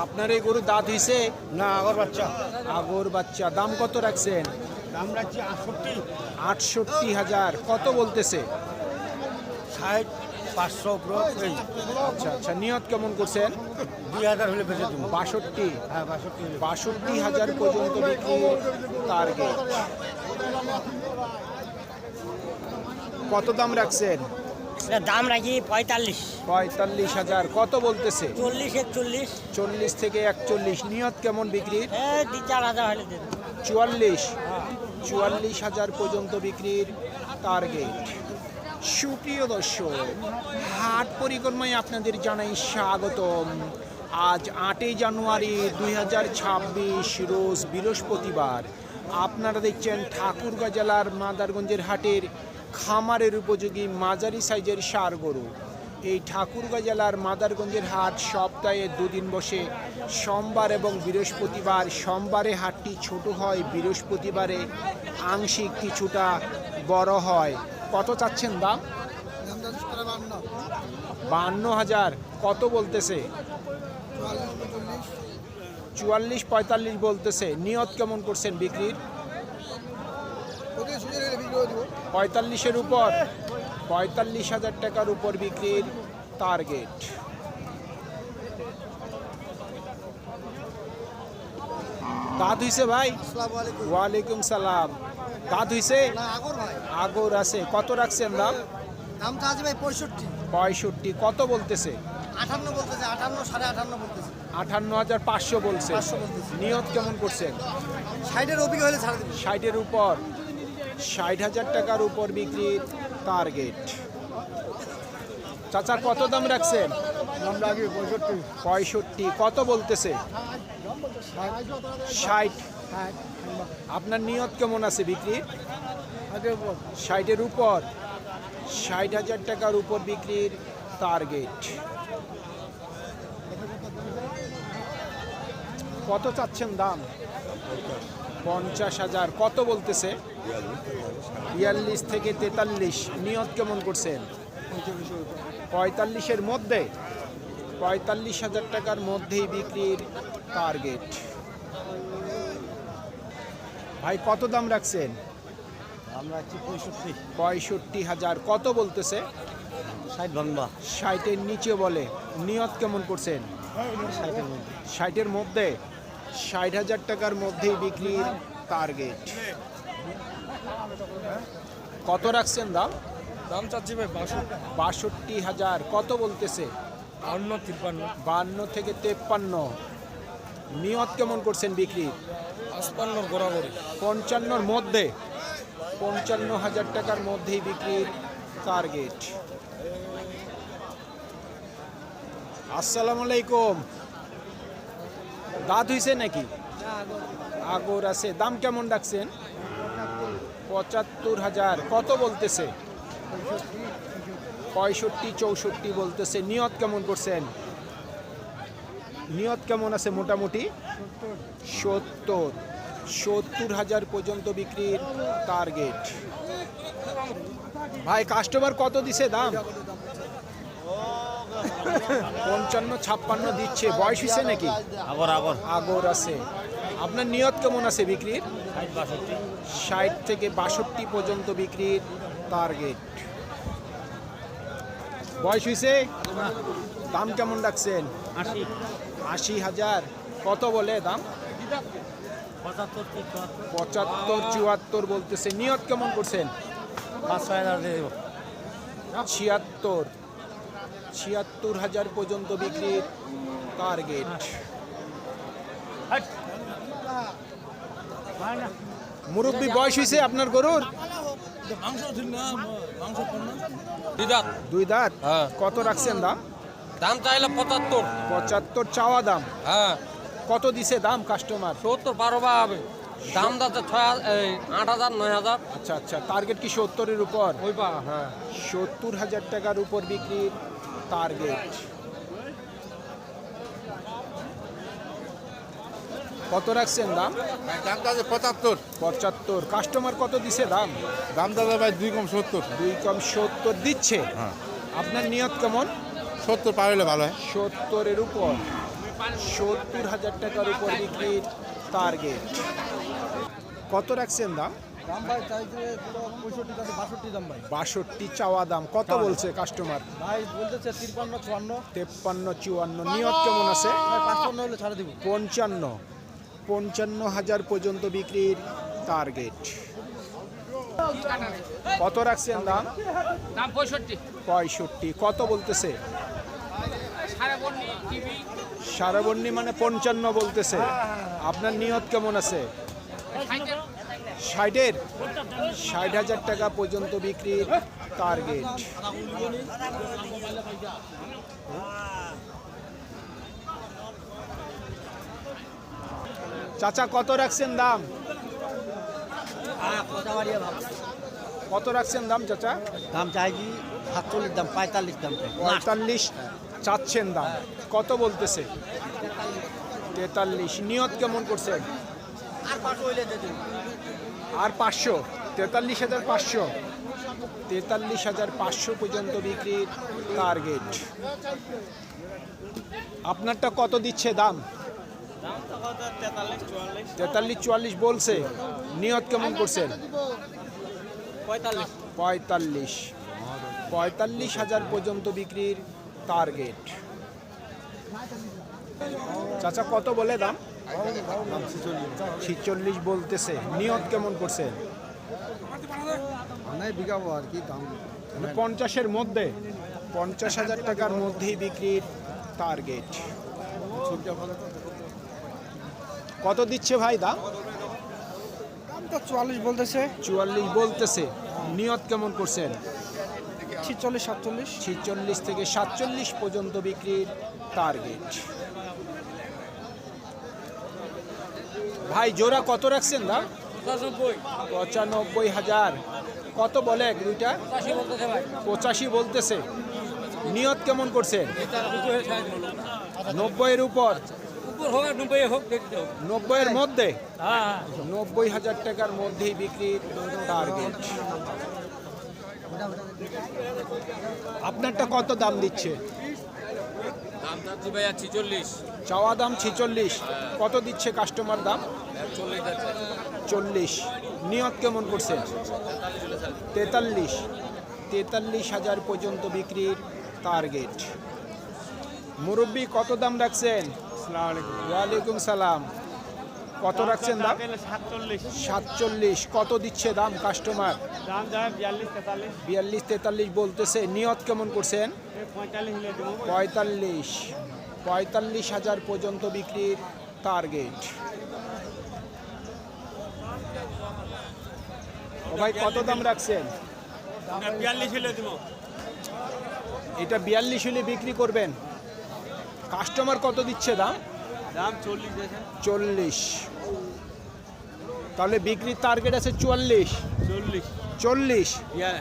আপনার এই গরু দাঁত হইছে? না আগর বাচ্চা। আগর বাচ্চা। দাম কত রাখছেন? দাম রাখছি আটষট্টি। আটষট্টি হাজার। কত বলতেছে? ষাট পাঁচশো আচ্ছা আচ্ছা। নিয়ত কেমন করছেন? দুই হাজার হলে বেঁচে দেবো। বাষট্টি? হ্যাঁ বাষট্টি বাষট্টি হাজার পর্যন্ত বিক্রি টার্গেট। কত দাম রাখছেন? দাম রাখি পঁয়তাল্লিশ। পঁয়তাল্লিশ হাজার। কত বলতেছে? চল্লিশ একচল্লিশ। চল্লিশ থেকে একচল্লিশ। নিয়ত কেমন বিক্রির হ্যাঁ চার হাজার হলে চুয়াল্লিশ। চুয়াল্লিশ হাজার পর্যন্ত বিক্রির টার্গেট সুপ্রিয় দর্শক হাট পরিক্রমায় আপনাদের জানাই স্বাগতম। আজ আটই জানুয়ারি দুই হাজার ছাব্বিশ রোজ বৃহস্পতিবার। আপনারা দেখছেন ঠাকুরগাঁ জেলার মাদারগঞ্জের হাটের খামারের উপযোগী মাঝারি সাইজের সার গরু। এই ঠাকুরগাঁ জেলার মাদারগঞ্জের হাট সপ্তাহে দুদিন বসে। সোমবার এবং বৃহস্পতিবার সোমবারে হাটটি ছোট হয়, বৃহস্পতিবারে আংশিক কিছুটা বড় হয়। কত চাচ্ছেন দাম? বান্ন হাজার। কত বলতেছে? চুয়াল্লিশ পঁয়তাল্লিশ বলতেছে। নিয়ত কেমন করছেন বিক্রির? পঁয়তাল্লিশের উপর পঁয়তাল্লিশ হাজার টাকার উপর বিক্রির টার্গেট। দাঁত হইছে ভাই? ওয়ালাইকুম সালাম। দাঁত হইছে? আগর আগর আছে। কত রাখছেন দাম? দামটা আছে ভাই পঁয়ষট্টি। পঁয়ষট্টি। কত বলতেছে? আটান্ন বলতেছে আটান্ন সাড়ে আটান্ন বলতেছে। আটান্ন হাজার পাঁচশো বলছে। নিয়ত কেমন করছেন? সাইডের অভিজ্ঞ হলে ছাড়া ষাটের উপর। ষাট হাজার টাকার উপর বিক্রির টার্গেট। চাচা কত দাম রাখছেন? পঁয়ষট্টি। পঁয়ষট্টি কত বলতেছে? ষাট। আপনার নিয়ত কেমন আছে বিক্রির ষাটের উপর। ষাট হাজার টাকার উপর বিক্রির টার্গেট। কত চাচ্ছেন দাম? পঞ্চাশ হাজার। কত বলতেছে? বিয়াল্লিশ থেকে তেতাল্লিশ। নিয়ত কেমন করছেন? পঁয়তাল্লিশের মধ্যে? পঁয়তাল্লিশ হাজার টাকার মধ্যেই বিক্রির টার্গেট ভাই কত দাম রাখছেন? রাখছি পঁয়ষট্টি। পঁয়ষট্টি হাজার। কত বলতেছে? ষাট ভাঙবা ষাটের নিচে বলে। নিয়ত কেমন করছেন? ষাটের মধ্যে। ষাটের মধ্যে। ষাট হাজার টাকার মধ্যেই বিক্রির টার্গেট কত রাখছেন দাম? দাম চাচ্ছি ভাই বাষট্টি। হাজার। কত বলতেছে? অন্য তিপ্পান্ন। বান্ন থেকে তেপ্পান্ন। নিয়ত কেমন করছেন বিক্রি? আসপান্ন গোড়াগড়ি। পঞ্চান্নর মধ্যে। পঞ্চান্ন হাজার টাকার মধ্যেই বিক্রির টার্গেট আসসালামু আলাইকুম। দাঁত হইছে নাকি? আগর আছে। দাম কেমন ডাকছেন? পঁচাত্তর হাজার। কত বলতেছে? পঁয়ষট্টি, চৌষট্টি বলতেছে। নিয়ত কেমন করছেন? নিয়ত কেমন আছে মোটামুটি? সত্তর। সত্তর হাজার পর্যন্ত বিক্রির টার্গেট ভাই কাস্টমার কত দিছে দাম? পঞ্চান্ন ছাপ্পান্ন দিচ্ছে। বয়স হয়েছে নাকি? আগর আগর। আগর আছে। আপনার নিয়ত কেমন আছে বিক্রির? ষাট থেকে বাষট্টি পর্যন্ত বিক্রির টার্গেট বয়স হয়েছে দাম কেমন রাখছেন? আশি। আশি হাজার। কত বলে দাম? পঁচাত্তর চুয়াত্তর বলতেছে। নিয়ত কেমন করছেন? পাঁচ ছয় হাজার দিয়ে দেবো। ছিয়াত্তর। ছিয়াত্তর হাজার পর্যন্ত বিক্রির টার্গেট মুরব্বী বয়স হয়েছে আপনার গরুর? দুই দাঁত। হ্যাঁ। কত রাখছেন দাম? দাম চাইলে পঁচাত্তর। পঁচাত্তর চাওয়া দাম। হ্যাঁ। কত দিছে দাম কাস্টমার সত্তর বারো বা হবে। দাম যাচ্ছে ছয় আট হাজার নয় হাজার। আচ্ছা আচ্ছা। টার্গেট কি সত্তরের উপর? ওই পা হ্যাঁ। সত্তর হাজার টাকার উপর বিক্রির টার্গেট কত রাখছেন দাম? দামটা আছে পঁচাত্তর। পঁচাত্তর। কাস্টমার কত দিছে দাম? দাম দাদা ভাই দুই কম সত্তর। দুই কম সত্তর দিচ্ছে? হ্যাঁ। আপনার নিয়ত কেমন? সত্তর পার হলে ভালো হয়। সত্তরের উপর। সত্তর হাজার টাকার উপর বিক্রির টার্গেট কত রাখছেন দাম? দাম ভাই চাইছে পঁয়ষট্টি দাম বাষট্টি দাম ভাই। বাষট্টি চাওয়া দাম। কত বলছে কাস্টমার ভাই বলতেছে চুয়ান্ন। তেপ্পান্ন চুয়ান্ন। নিয়ত কেমন আছে? পাঁচপান্ন হলে ছাড়ে দিব। পঞ্চান্ন। পঞ্চান্ন হাজার পর্যন্ত বিক্রির টার্গেট কত রাখছেন দাম? দাম পঁয়ষট্টি। পঁয়ষট্টি। কত বলতেছে? সারা সারাবর্ণী মানে পঞ্চান্ন বলতেছে। আপনার নিয়ত কেমন আছে? ষাটের ষাট হাজার টাকা পর্যন্ত বিক্রির টার্গেট। চাচা কত রাখছেন দাম? কত রাখছেন দাম চাচা? দাম চাইছি সাতচল্লিশ দাম পঁয়তাল্লিশ দাম পঁয়তাল্লিশ চাচ্ছেন দাম। কত বলতেছে? তেতাল্লিশ। নিয়ত কেমন করছেন আর আর পাঁচশো তেতাল্লিশ হাজার পাঁচশো তেতাল্লিশ হাজার পাঁচশো পর্যন্ত বিক্রির টার্গেট আপনারটা কত দিচ্ছে দাম? তেতাল্লিশ চুয়াল্লিশ বলছে। নিয়ত কেমন করছেন? পঁয়তাল্লিশ। পঁয়তাল্লিশ। হাজার পর্যন্ত বিক্রির টার্গেট চাচা কত বলে দাম? ছিচল্লিশ বলতেছে। নিয়ত কেমন করছেন বিকাবো আর কি দাম। মানে পঞ্চাশের মধ্যে পঞ্চাশ হাজার টাকার মধ্যেই বিক্রির টার্গেট কত দিচ্ছে ভাই দা চুয়াল্লিশ বলতেছে। চুয়াল্লিশ বলতেছে। নিয়ত কেমন করছেন? ছিচল্লিশ সাতচল্লিশ। ছিচল্লিশ থেকে সাতচল্লিশ পর্যন্ত বিক্রির টার্গেট ভাই জোড়া কত রাখছেন দাম? পঁচানব্বই। হাজার। কত বলে এক দুইটা? পঁচাশি বলতেছে নিয়ত কেমন করছে? নব্বইয়ের উপর? নব্বইয়ের মধ্যে? হ্যাঁ নব্বই হাজার টাকার মধ্যেই বিক্রির টার্গেট আপনারটা কত দাম দিচ্ছে? দাম চাচ্ছি ভাইয়া ছিচল্লিশ। চাওয়া দাম ছিচল্লিশ। কত দিচ্ছে কাস্টমার দাম? চল্লিশ চল্লিশ। নিয়ত কেমন করছেন তেতাল্লিশ। তেতাল্লিশ হাজার পর্যন্ত বিক্রির টার্গেট মুরব্বী কত দাম রাখছেন? ওয়ালাইকুম সালাম। কত রাখছেন দাম? সাতচল্লিশ। কত দিচ্ছে দাম কাস্টমার বিয়াল্লিশ, তেতাল্লিশ বলতেছে। নিয়ত কেমন করছেন? পঁয়তাল্লিশ। পঁয়তাল্লিশ হাজার পর্যন্ত বিক্রির টার্গেট ভাই, কত দাম রাখছেন? এটা বিয়াল্লিশ হলে বিক্রি করবেন। কাস্টমার কত দিচ্ছে দাম? চল্লিশ আছে তাহলে বিক্রির টার্গেট আছে চুয়াল্লিশ। চল্লিশ। চল্লিশ?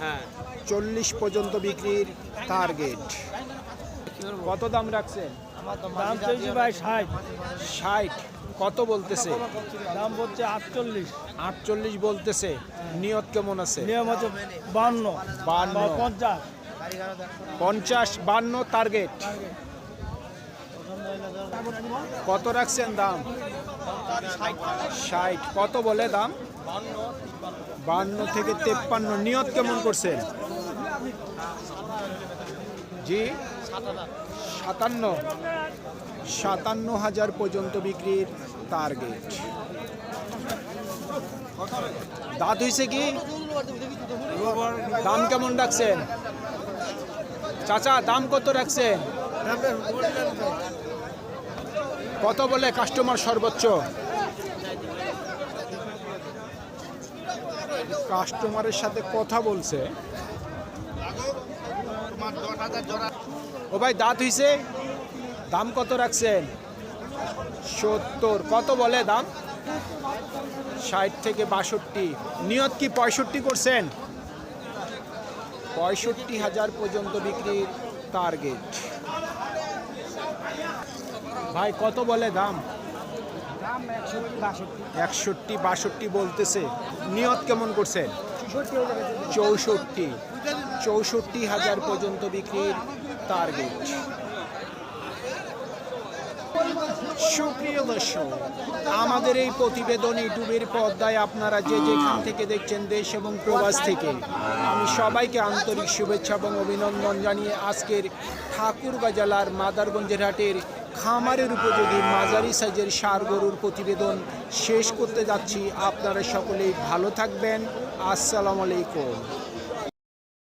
হ্যাঁ। চল্লিশ পর্যন্ত বিক্রির টার্গেট কত দাম রাখছেন? দাম চলছে ভাই ষাট। ষাট। কত বলতেছে? দাম বলছে আটচল্লিশ। আটচল্লিশ বলতেছে। নিয়ত কেমন আছে? নিয়ম হচ্ছে বান্ন। বান্ন। পঞ্চাশ। পঞ্চাশ বান্ন টার্গেট কত রাখছেন দাম? ষাট। কত বলে দাম? বান্ন থেকে তেপ্পান্ন। নিয়ত কেমন করছেন? জি? সাতান্ন। সাতান্ন হাজার পর্যন্ত বিক্রির টার্গেট দাঁত হয়েছে কি? দাম কেমন রাখছেন? চাচা, দাম কত রাখছেন? কত বলে কাস্টমার সর্বোচ্চ? কাস্টমারের সাথে কথা বলছে। ও ভাই, দাঁত হইছে? দাম কত রাখছেন? সত্তর। কত বলে দাম? ষাট থেকে বাষট্টি। নিয়ত কি পঁয়ষট্টি করছেন? পঁয়ষট্টি হাজার পর্যন্ত বিক্রির টার্গেট ভাই কত বলে দাম? একষট্টি বাষট্টি। বলতেছে। নিয়ত কেমন করছেন চৌষট্টি চৌষট্টি। হাজার পর্যন্ত বিক্রির টার্গেট সুপ্রিয় দর্শক আমাদের এই প্রতিবেদন ইউটিউবের পর্দায় আপনারা যে যেখান থেকে দেখছেন দেশ এবং প্রবাস থেকে আমি সবাইকে আন্তরিক শুভেচ্ছা এবং অভিনন্দন জানিয়ে আজকের ঠাকুরগাঁ জেলার মাদারগঞ্জের হাটের খামারের উপযোগী মাঝারি সাইজের সার গরুর প্রতিবেদন শেষ করতে যাচ্ছি। আপনারা সকলেই ভালো থাকবেন। আসসালামু আলাইকুম।